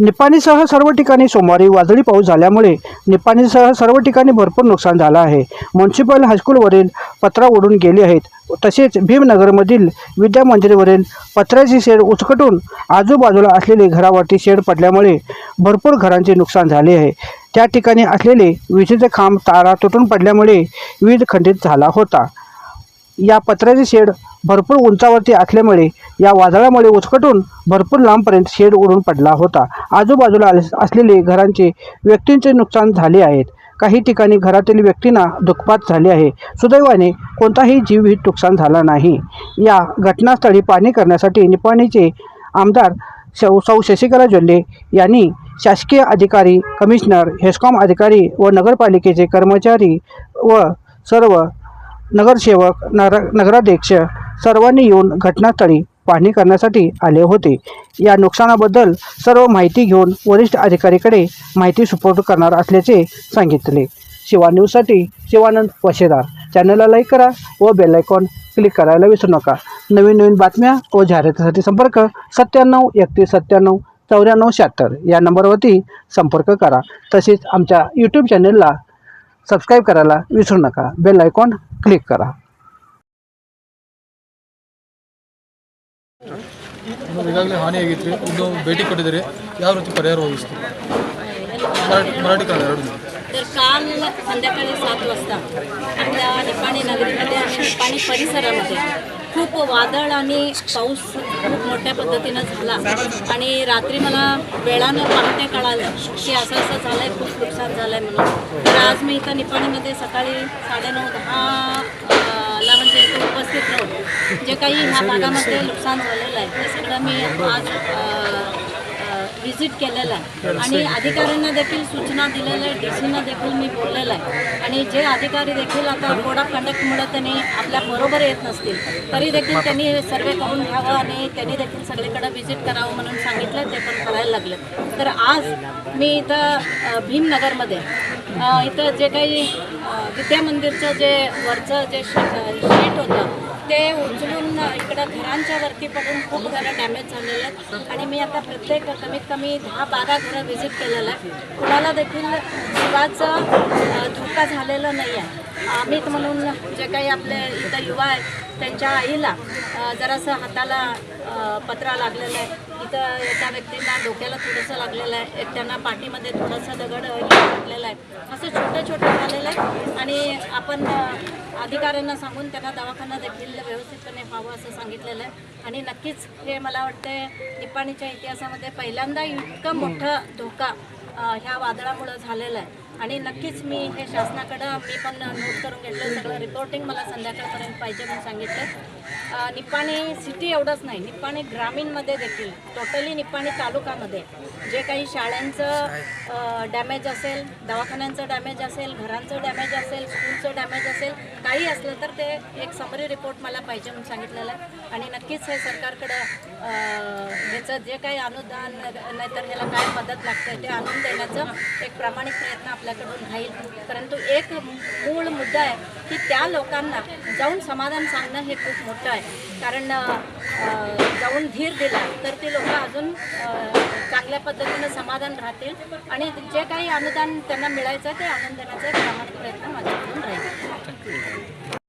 निपाणीसह सर्व ठिकाणी सोमवारी वादळी पाऊस झाल्यामुळे निपाणीसह सर्व ठिकाणी भरपूर नुकसान झालं आहे. म्युन्सिपल हायस्कूलवरील पत्रा उडून गेली आहेत. तसेच भीमनगरमधील विद्या मंदिरवरील पत्र्याची शेड उचकटून आजूबाजूला असलेली घरावरती शेड पडल्यामुळे भरपूर घरांचे नुकसान झाले आहे. त्या ठिकाणी असलेले विजेचे खांब तारा तुटून पडल्यामुळे वीज खंडित झाला होता. या पत्र्याचे शेड भरपूर उंचावरती असल्यामुळे या वादळामुळे उचकटून भरपूर लांबपर्यंत शेड उडून पडला होता. आजूबाजूला असलेले घरांचे व्यक्तींचे नुकसान झाले आहेत. काही ठिकाणी घरातील व्यक्तींना दुःखपात झाले आहे. सुदैवाने कोणताही जीवहित नुकसान झाला नाही. या घटनास्थळी पाहणी करण्यासाठी निपाणीचे आमदार सौ सौ शशिकला जोल्ले यांनी शासकीय अधिकारी कमिशनर हेस्कॉम अधिकारी व नगरपालिकेचे कर्मचारी व सर्व नगरसेवक नर नगराध्यक्ष सर्वांनी येऊन घटनास्थळी पाहणी करण्यासाठी आले होते. या नुकसानाबद्दल सर्व माहिती घेऊन वरिष्ठ अधिकारीकडे माहिती सुपूर्द करणार असल्याचे सांगितले. शिवा न्यूजसाठी शिवानंद पशेदार चॅनलला लाईक करा व बेलायकॉन क्लिक करायला विसरू नका. नवीन नवीन बातम्या व जाहिरातीसाठी संपर्क सत्त्याण्णव एकतीस सत्त्याण्णव चौऱ्याण्णव शहात्तर. या नंबरवरती संपर्क करा. तसेच आमच्या यूट्यूब चॅनलला सबस्क्राईब करायला विसरू नका. बेल आयकॉन ಕ್ಲಿಕ್ ಕರ ಇನ್ನೊಂದು ಈಗಾಗಲೇ ಹಾನಿಯಾಗಿತ್ತು ಇನ್ನು ಭೇಟಿ ಕೊಟ್ಟಿದ್ದಾರೆ ಯಾವ ರೀತಿ ಪರಿಹಾರ ಒದಗಿಸ್ತೀವಿ ಮರಾಠಿ ಮರಾಠಿ ಕನ್ನಡ ಎರಡು तर काल संध्याकाळी सात वाजता आपल्या निपाणी नगरीमध्ये आणि निपाणी परिसरामध्ये खूप वादळ आणि पाऊस खूप मोठ्या पद्धतीनं झाला. आणि रात्री मला वेळानं पाहते कळालं की असं असं झालं आहे खूप नुकसान झालं आहे म्हणून. तर आज मी इथं निपाणीमध्ये सकाळी साडेनऊ दहा ला म्हणजे इथं उपस्थित राहून जे काही ह्या भागामध्ये नुकसान झालेलं आहे ते सगळं मी आज व्हिजिट केलेलं आहे. आणि अधिकाऱ्यांना देखील सूचना दिलेल्या आहे डी सीना देखील मी बोललेलं आहे. आणि जे अधिकारी देखील आता कोड ऑफ कंडक्टमुळे त्यांनी आपल्या बरोबर येत नसतील तरी देखील त्यांनी हे सर्वे करून घ्यावं आणि त्यांनी देखील सगळीकडे व्हिजिट करावं म्हणून सांगितलं ते पण करायला लागले. तर आज मी इथं भीमनगरमध्ये इथं जे काही अ, विद्या मंदिरचं जे वरचं जे शीट होतं ते उचलून इकडं घरांच्या वरती पडून खूप घरं डॅमेज झालेले आहेत. आणि मी आता प्रत्येक कमीत कमी दहा बारा घरं व्हिजिट केलेलं आहे. कुणाला देखील जीवाचं धोका झालेला नाही आहे. अमित म्हणून जे काही आपले इथं युवा आहेत त्यांच्या आईला जरासं हाताला पत्रा लागलेला आहे. तर एका व्यक्तींना डोक्याला थोडंसं लागलेलं आहे. एक त्यांना पाठीमध्ये थोडंसं दगड लागलेला आहे. असं छोटं छोटं झालेलं आहे. आणि आपण अधिकाऱ्यांना सांगून त्यांना दवाखाना देखील व्यवस्थितपणे व्हावं असं सांगितलेलं आहे. आणि नक्कीच हे मला वाटतं निपाणीच्या इतिहासामध्ये पहिल्यांदा इतकं मोठं धोका ह्या वादळामुळं झालेलं आहे. आणि नक्कीच मी हे शासनाकडं मी पण नोट करून घेतलं सगळं रिपोर्टिंग मला संध्याकाळपर्यंत पाहिजे म्हणून सांगितलं. निप्पाणी सिटी एवढंच नाही निप्पाणी ग्रामीणमध्ये देखील टोटली निप्पाणी तालुकामध्ये. जे काही शाळांचं डॅमेज असेल दवाखान्यांचं डॅमेज असेल घरांचं डॅमेज असेल स्कूलचं डॅमेज असेल काही असलं तर ते एक समरी रिपोर्ट मला पाहिजे म्हणून सांगितलेलं आहे. आणि नक्कीच हे सरकारकडं ह्याचं जे काही अनुदान नाहीतर ह्याला काय मदत लागते ते आणून करण्याचं एक प्रामाणिक प्रयत्न आपल्याकडून राहील. परंतु एक मूळ मुद्दा आहे की त्या लोकांना जाऊन समाधान सांगणं हे खूप मोठं आहे. कारण जाऊन धीर दिला तर ते लोक अजून चांगल्या पद्धतीनं समाधान राहतील आणि जे काही अनुदान त्यांना मिळायचं ते आणून देण्याचा एक प्रामाणिक प्रयत्न माझा